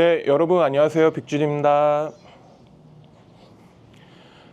네, 여러분 안녕하세요. 빅준입니다.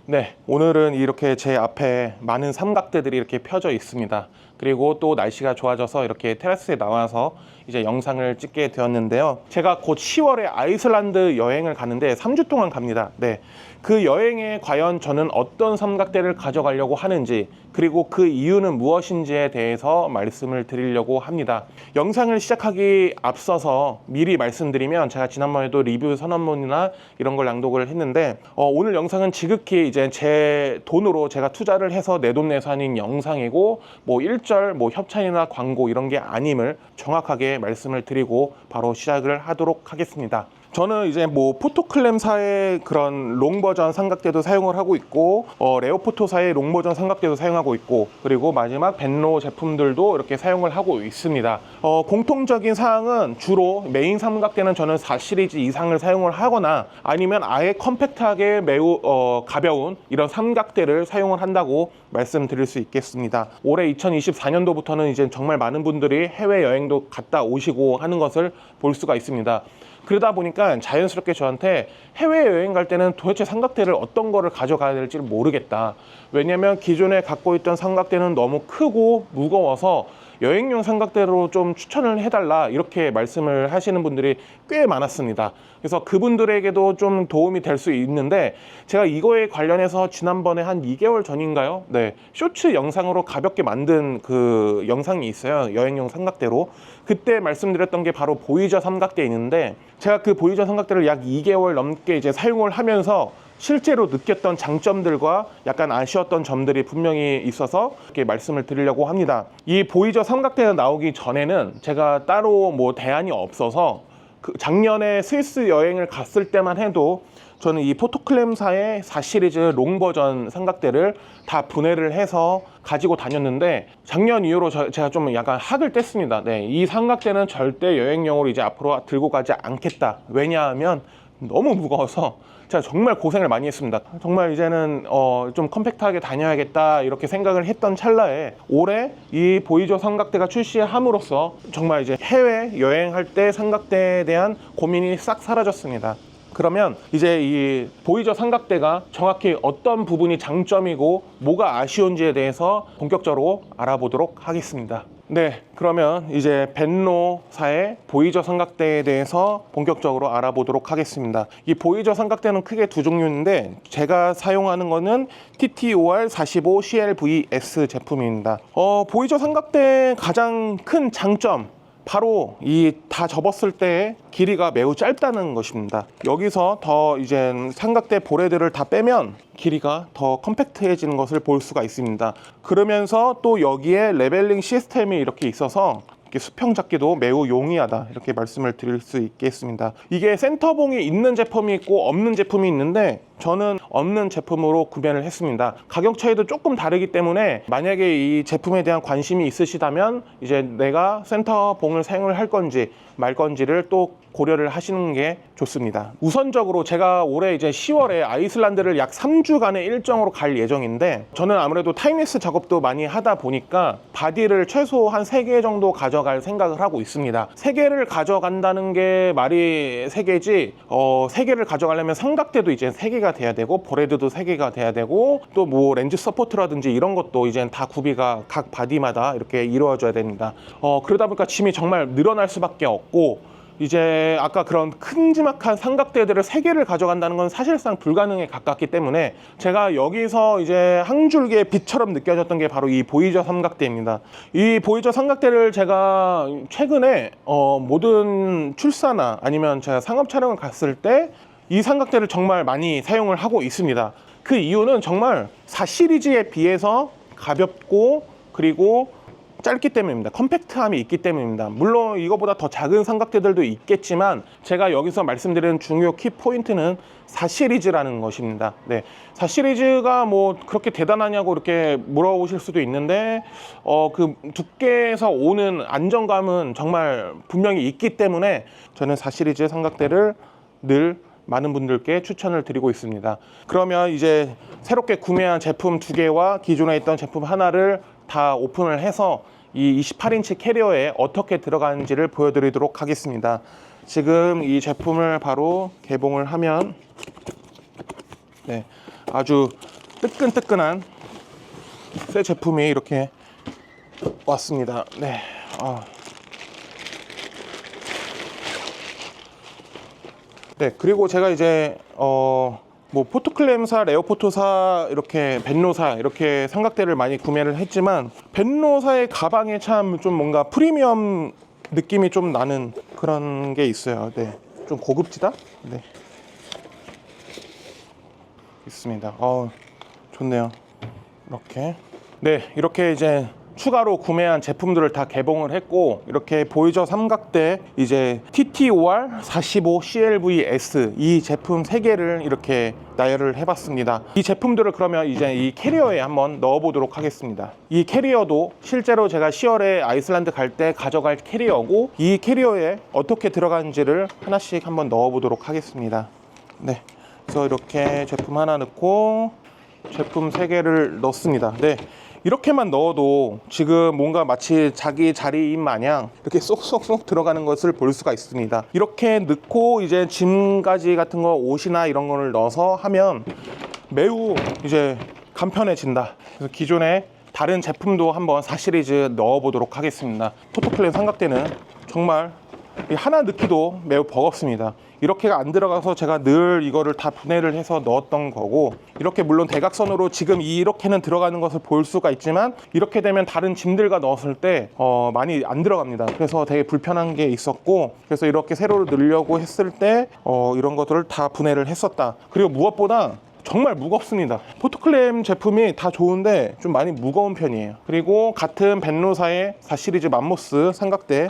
네, 오늘은 이렇게 제 앞에 많은 삼각대들이 이렇게 펴져 있습니다. 그리고 또 날씨가 좋아져서 이렇게 테라스에 나와서 이제 영상을 찍게 되었는데요. 제가 곧 10월에 아이슬란드 여행을 가는데 3주 동안 갑니다. 네. 그 여행에 과연 저는 어떤 삼각대를 가져가려고 하는지 그리고 그 이유는 무엇인지에 대해서 말씀을 드리려고 합니다. 영상을 시작하기 앞서서 미리 말씀드리면 제가 지난번에도 리뷰 선언문이나 이런 걸 낭독을 했는데 어, 오늘 영상은 지극히 이제 제 돈으로 제가 투자를 해서 내돈 하는 영상이고 뭐 일절 뭐 협찬이나 광고 이런 게 아님을 정확하게 말씀을 드리고 바로 시작을 하도록 하겠습니다. 저는 이제 뭐 포토클램사의 그런 롱 버전 삼각대도 사용을 하고 있고 어, 레오포토사의 롱 버전 삼각대도 사용하고 있고 그리고 마지막 벤로 제품들도 이렇게 사용을 하고 있습니다. 어, 공통적인 사항은 주로 메인 삼각대는 저는 4 시리즈 이상을 사용을 하거나 아니면 아예 컴팩트하게 매우 어, 가벼운 이런 삼각대를 사용을 한다고 말씀드릴 수 있겠습니다. 올해 2024년도부터는 이제 정말 많은 분들이 해외 여행도 갔다 오시고 하는 것을 볼 수가 있습니다. 그러다 보니까 자연스럽게 저한테 해외 여행 갈 때는 도대체 삼각대를 어떤 거를 가져가야 될지 모르겠다. 왜냐면 기존에 갖고 있던 삼각대는 너무 크고 무거워서 여행용 삼각대로 좀 추천을 해달라 이렇게 말씀을 하시는 분들이 꽤 많았습니다. 그래서 그분들에게도 좀 도움이 될 수 있는데 제가 이거에 관련해서 지난번에 한 2개월 전인가요? 네. 쇼츠 영상으로 가볍게 만든 그 영상이 있어요. 여행용 삼각대로. 그때 말씀드렸던 게 바로 보이저 삼각대 있는데 제가 그 보이저 삼각대를 약 2개월 넘게 이제 사용을 하면서 실제로 느꼈던 장점들과 약간 아쉬웠던 점들이 분명히 있어서 이렇게 말씀을 드리려고 합니다. 이 보이저 삼각대가 나오기 전에는 제가 따로 뭐 대안이 없어서 그 작년에 스위스 여행을 갔을 때만 해도 저는 이 포토클램사의 4 시리즈 롱 버전 삼각대를 다 분해를 해서 가지고 다녔는데 작년 이후로 저- 제가 좀 약간 학을 뗐습니다. 네, 이 삼각대는 절대 여행용으로 이제 앞으로 들고 가지 않겠다. 왜냐하면 너무 무거워서 제가 정말 고생을 많이 했습니다. 정말 이제는 어, 좀 컴팩트하게 다녀야겠다 이렇게 생각을 했던 찰나에 올해 이 보이저 삼각대가 출시함으로써 정말 이제 해외 여행할 때 삼각대에 대한 고민이 싹 사라졌습니다. 그러면 이제 이 보이저 삼각대가 정확히 어떤 부분이 장점이고 뭐가 아쉬운지에 대해서 본격적으로 알아보도록 하겠습니다. 네, 그러면 이제 벤노사의 보이저 삼각대에 대해서 본격적으로 알아보도록 하겠습니다. 이 보이저 삼각대는 크게 두 종류인데 제가 사용하는 거는 TTOR 45 CLVS 제품입니다. 어, 보이저 삼각대 가장 큰 장점 바로 이 다 접었을 때 길이가 매우 짧다는 것입니다. 여기서 더 이제 삼각대 보레들을 다 빼면 길이가 더 컴팩트해지는 것을 볼 수가 있습니다. 그러면서 또 여기에 레벨링 시스템이 이렇게 있어서 수평 잡기도 매우 용이하다 이렇게 말씀을 드릴 수 있겠습니다. 이게 센터봉이 있는 제품이 있고 없는 제품이 있는데 저는 없는 제품으로 구매를 했습니다. 가격 차이도 조금 다르기 때문에 만약에 이 제품에 대한 관심이 있으시다면 이제 내가 센터 봉을 사용을 할 건지 말 건지를 또 고려를 하시는 게 좋습니다. 우선적으로 제가 올해 이제 10월에 아이슬란드를 약 3주간의 일정으로 갈 예정인데 저는 아무래도 타임레스 작업도 많이 하다 보니까 바디를 최소 한 3개 정도 가져갈 생각을 하고 있습니다. 3개를 가져간다는 게 말이 3개지 어, 3개를 가져가려면 삼각대도 이제 3개가 돼야 되고 보레드도 3개가 돼야 되고 또 뭐 렌즈 서포트라든지 이런 것도 이제 다 구비가 각 바디마다 이렇게 이루어져야 됩니다. 어, 그러다 보니까 짐이 정말 늘어날 수밖에 없고 이제 아까 그런 큼지막한 삼각대들을 세 개를 가져간다는 건 사실상 불가능에 가깝기 때문에 제가 여기서 이제 한 줄기의 빛처럼 느껴졌던 게 바로 이 보이저 삼각대입니다. 이 보이저 삼각대를 제가 최근에 어, 모든 출사나 아니면 제가 상업 촬영을 갔을 때 이 삼각대를 정말 많이 사용을 하고 있습니다. 그 이유는 정말 4 시리즈에 비해서 가볍고 그리고 짧기 때문입니다. 컴팩트함이 있기 때문입니다. 물론 이거보다 더 작은 삼각대들도 있겠지만 제가 여기서 말씀드리는 중요 키 포인트는 4 시리즈라는 것입니다. 네. 4 시리즈가 뭐 그렇게 대단하냐고 이렇게 물어보실 수도 있는데 어 그 두께에서 오는 안정감은 정말 분명히 있기 때문에 저는 4 시리즈 삼각대를 늘 많은 분들께 추천을 드리고 있습니다. 그러면 이제 새롭게 구매한 제품 두 개와 기존에 있던 제품 하나를 다 오픈을 해서 이 28인치 캐리어에 어떻게 들어가는지를 보여드리도록 하겠습니다. 지금 이 제품을 바로 개봉을 하면 네, 아주 뜨끈뜨끈한 새 제품이 이렇게 왔습니다. 네. 아. 네, 그리고 제가 이제 어, 뭐 포토클램사, 레오포토사, 이렇게 벤노사 이렇게 삼각대를 많이 구매를 했지만 벤노사의 가방에 참 좀 뭔가 프리미엄 느낌이 좀 나는 그런 게 있어요. 네, 좀 고급지다. 네, 있습니다. 어, 좋네요. 이렇게 네 이렇게 이제 추가로 구매한 제품들을 다 개봉을 했고 이렇게 보이저 삼각대 이제 TTOR 45 CLVS 이 제품 세 개를 이렇게 나열을 해봤습니다. 이 제품들을 그러면 이제 이 캐리어에 한번 넣어보도록 하겠습니다. 이 캐리어도 실제로 제가 10월에 아이슬란드 갈 때 가져갈 캐리어고 이 캐리어에 어떻게 들어가는지를 하나씩 한번 넣어보도록 하겠습니다. 네, 그래서 이렇게 제품 하나 넣고 제품 3개를 넣습니다. 네. 이렇게만 넣어도 지금 뭔가 마치 자기 자리인 마냥 이렇게 쏙쏙쏙 들어가는 것을 볼 수가 있습니다. 이렇게 넣고 이제 짐가지 같은 거 옷이나 이런 거를 넣어서 하면 매우 이제 간편해진다. 그래서 기존에 다른 제품도 한번 4시리즈 넣어보도록 하겠습니다. 포토클랜 삼각대는 정말 이 하나 넣기도 매우 버겁습니다. 이렇게가 안 들어가서 제가 늘 이거를 다 분해를 해서 넣었던 거고 이렇게 물론 대각선으로 지금 이렇게는 들어가는 것을 볼 수가 있지만 이렇게 되면 다른 짐들과 넣었을 때 어, 많이 안 들어갑니다. 그래서 되게 불편한 게 있었고 그래서 이렇게 세로로 넣으려고 했을 때 어, 이런 것들을 다 분해를 했었다. 그리고 무엇보다 정말 무겁습니다. 포토클램 제품이 다 좋은데 좀 많이 무거운 편이에요. 그리고 같은 벤로사의 4시리즈 맘모스 삼각대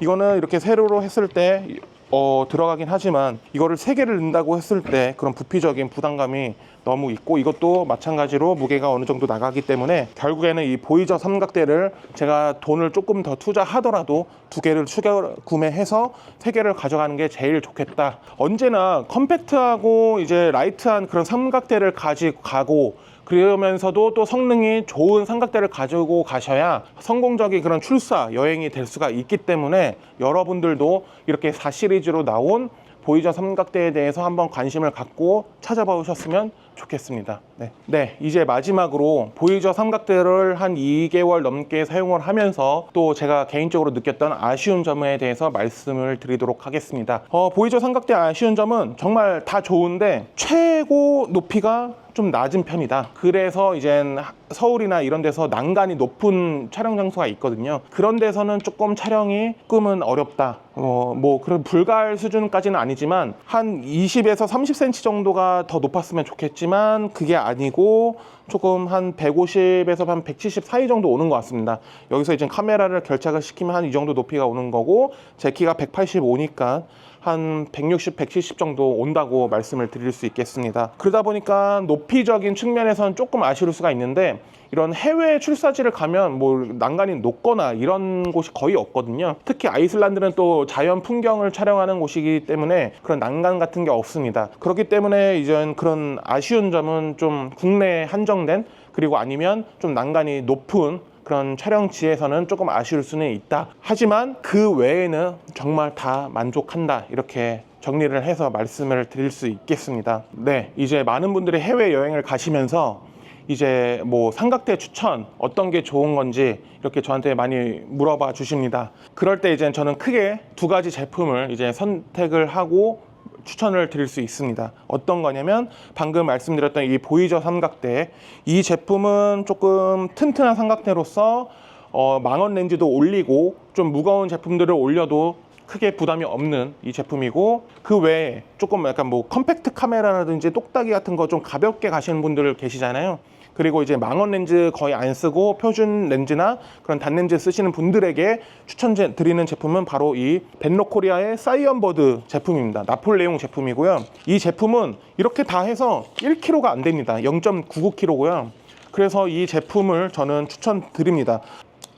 이거는 이렇게 세로로 했을 때 어, 들어가긴 하지만 이거를 세 개를 넣는다고 했을 때 그런 부피적인 부담감이 너무 있고 이것도 마찬가지로 무게가 어느 정도 나가기 때문에 결국에는 이 보이저 삼각대를 제가 돈을 조금 더 투자하더라도 두 개를 추가 구매해서 세 개를 가져가는 게 제일 좋겠다. 언제나 컴팩트하고 이제 라이트한 그런 삼각대를 가지고 가고 그러면서도 또 성능이 좋은 삼각대를 가지고 가셔야 성공적인 그런 출사 여행이 될 수가 있기 때문에 여러분들도 이렇게 4시리즈로 나온 보이저 삼각대에 대해서 한번 관심을 갖고 찾아봐 주셨으면 좋겠습니다. 네. 네, 이제 마지막으로 보이저 삼각대를 한 2개월 넘게 사용을 하면서 또 제가 개인적으로 느꼈던 아쉬운 점에 대해서 말씀을 드리도록 하겠습니다. 어, 보이저 삼각대 아쉬운 점은 정말 다 좋은데 최고 높이가 좀 낮은 편이다. 그래서 이젠 서울이나 이런 데서 난간이 높은 촬영 장소가 있거든요. 그런 데서는 조금 촬영이 조금은 어렵다. 어, 뭐 그런 불가할 수준까지는 아니지만 한 20에서 30cm 정도가 더 높았으면 좋겠지만 그게 아니고 조금 한 150에서 한 170 사이 정도 오는 것 같습니다. 여기서 이제 카메라를 결착을 시키면 한 이 정도 높이가 오는 거고 제 키가 185니까 한 160, 170 정도 온다고 말씀을 드릴 수 있겠습니다. 그러다 보니까 높이적인 측면에서는 조금 아쉬울 수가 있는데 이런 해외 출사지를 가면 뭐 난간이 높거나 이런 곳이 거의 없거든요. 특히 아이슬란드는 또 자연 풍경을 촬영하는 곳이기 때문에 그런 난간 같은 게 없습니다. 그렇기 때문에 이제 그런 아쉬운 점은 좀 국내에 한정된 그리고 아니면 좀 난간이 높은 그런 촬영지에서는 조금 아쉬울 수는 있다. 하지만 그 외에는 정말 다 만족한다. 이렇게 정리를 해서 말씀을 드릴 수 있겠습니다. 네, 이제 많은 분들이 해외 여행을 가시면서 이제 뭐 삼각대 추천 어떤 게 좋은 건지 이렇게 저한테 많이 물어봐 주십니다. 그럴 때 이제 저는 크게 두 가지 제품을 이제 선택을 하고 추천을 드릴 수 있습니다. 어떤 거냐면 방금 말씀드렸던 이 보이저 삼각대 이 제품은 조금 튼튼한 삼각대로서 어, 망원 렌즈도 올리고 좀 무거운 제품들을 올려도 크게 부담이 없는 이 제품이고 그 외에 조금 약간 뭐 컴팩트 카메라라든지 똑딱이 같은 거 좀 가볍게 가시는 분들 계시잖아요. 그리고 이제 망원 렌즈 거의 안 쓰고 표준 렌즈나 그런 단렌즈 쓰시는 분들에게 추천 드리는 제품은 바로 이 벤로코리아의 사이언버드 제품입니다. 나폴레옹 제품이고요. 이 제품은 이렇게 다 해서 1kg가 안 됩니다. 0.99kg고요. 그래서 이 제품을 저는 추천드립니다.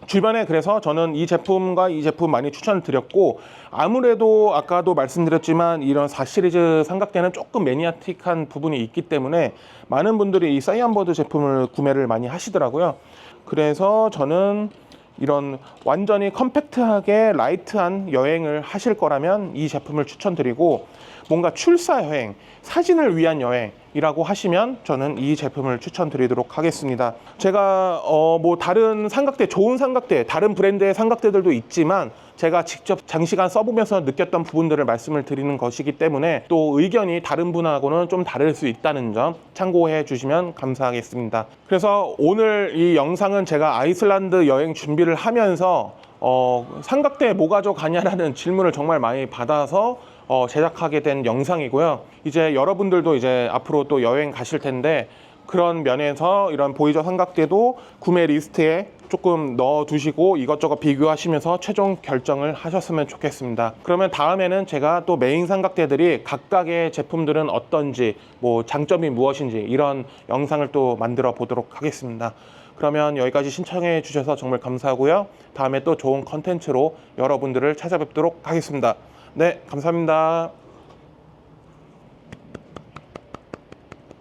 주변에 그래서 저는 이 제품과 이 제품 많이 추천을 드렸고 아무래도 아까도 말씀드렸지만 이런 4시리즈 삼각대는 조금 매니아틱한 부분이 있기 때문에 많은 분들이 이 사이언버드 제품을 구매를 많이 하시더라고요. 그래서 저는 이런 완전히 컴팩트하게 라이트한 여행을 하실 거라면 이 제품을 추천드리고 뭔가 출사 여행, 사진을 위한 여행이라고 하시면 저는 이 제품을 추천드리도록 하겠습니다. 제가 어 뭐 다른 삼각대 좋은 삼각대, 다른 브랜드의 삼각대들도 있지만 제가 직접 장시간 써보면서 느꼈던 부분들을 말씀을 드리는 것이기 때문에 또 의견이 다른 분하고는 좀 다를 수 있다는 점 참고해 주시면 감사하겠습니다. 그래서 오늘 이 영상은 제가 아이슬란드 여행 준비를 하면서 어, 삼각대에 뭐 가져가냐라는 질문을 정말 많이 받아서 어, 제작하게 된 영상이고요. 이제 여러분들도 이제 앞으로 또 여행 가실 텐데 그런 면에서 이런 보이저 삼각대도 구매 리스트에 조금 넣어 두시고 이것저것 비교하시면서 최종 결정을 하셨으면 좋겠습니다. 그러면 다음에는 제가 또 메인 삼각대들이 각각의 제품들은 어떤지 뭐 장점이 무엇인지 이런 영상을 또 만들어 보도록 하겠습니다. 그러면 여기까지 신청해 주셔서 정말 감사하고요. 다음에 또 좋은 컨텐츠로 여러분들을 찾아뵙도록 하겠습니다. 네, 감사합니다.